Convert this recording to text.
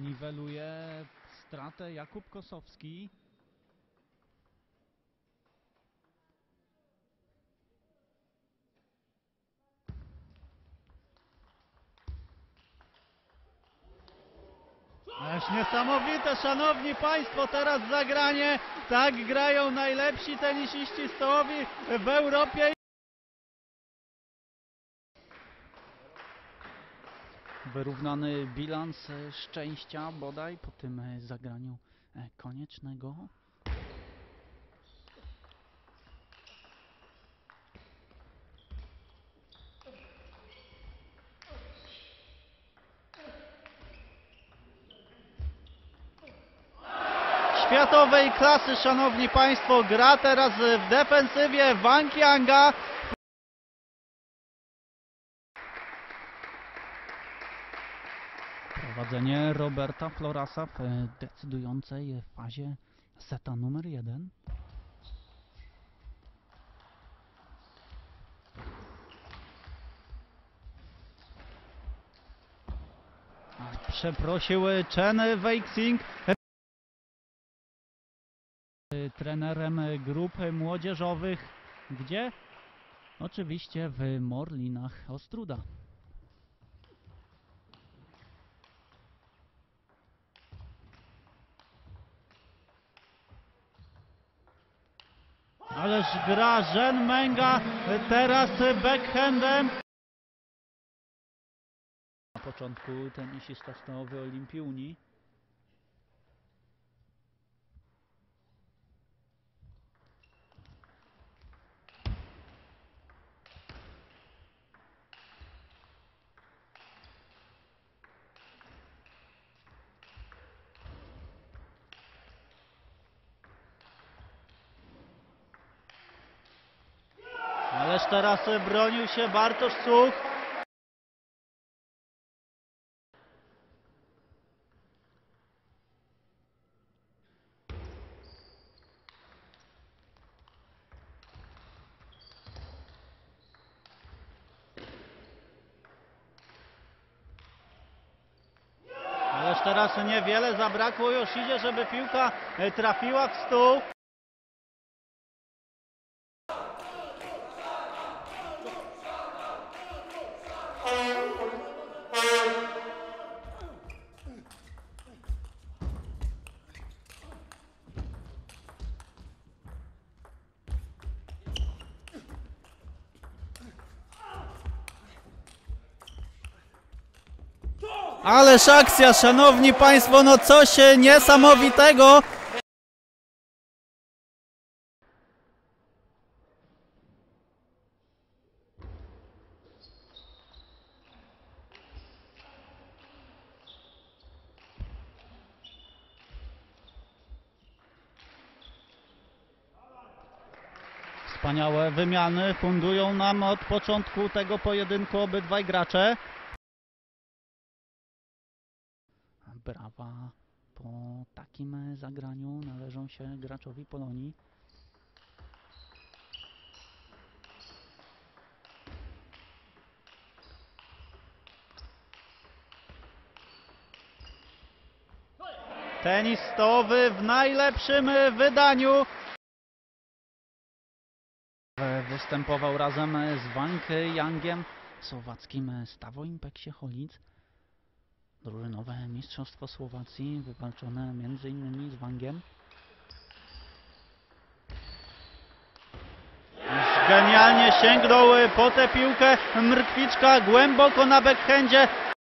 Niweluje stratę Jakub Kosowski. Ależ niesamowite, szanowni państwo, teraz zagranie. Tak grają najlepsi tenisiści stołowi w Europie. Wyrównany bilans e, szczęścia bodaj po tym e, zagraniu e, koniecznego. Światowej klasy, szanowni państwo, gra teraz w defensywie Wang Yanga. Prowadzenie Roberta Florasa w decydującej fazie seta numer jeden. Przeprosił Chen Weixing. Trenerem grup młodzieżowych. Gdzie? Oczywiście w Morlinach Ostruda. Ależ gra Żen Menga teraz backhandem. Na początku tenisista stołowy Olimpii Unii. Ależ teraz bronił się Bartosz Such. Ależ teraz niewiele zabrakło Joshidzie, żeby piłka e, trafiła w stół. Ależ akcja, szanowni państwo, no coś e, niesamowitego. Wspaniałe wymiany fundują nam od początku tego pojedynku obydwaj gracze. Brawa po takim zagraniu należą się graczowi Polonii. Tenis stołowy w najlepszym wydaniu. E, Występował razem e, z Wang Yangiem, słowackim e, Stawo Impeksie Cholic. Drużynowe Mistrzostwo Słowacji wywalczone m.in. z Wangiem. Genialnie sięgnął po tę piłkę Mrtwiczka głęboko na backhandzie.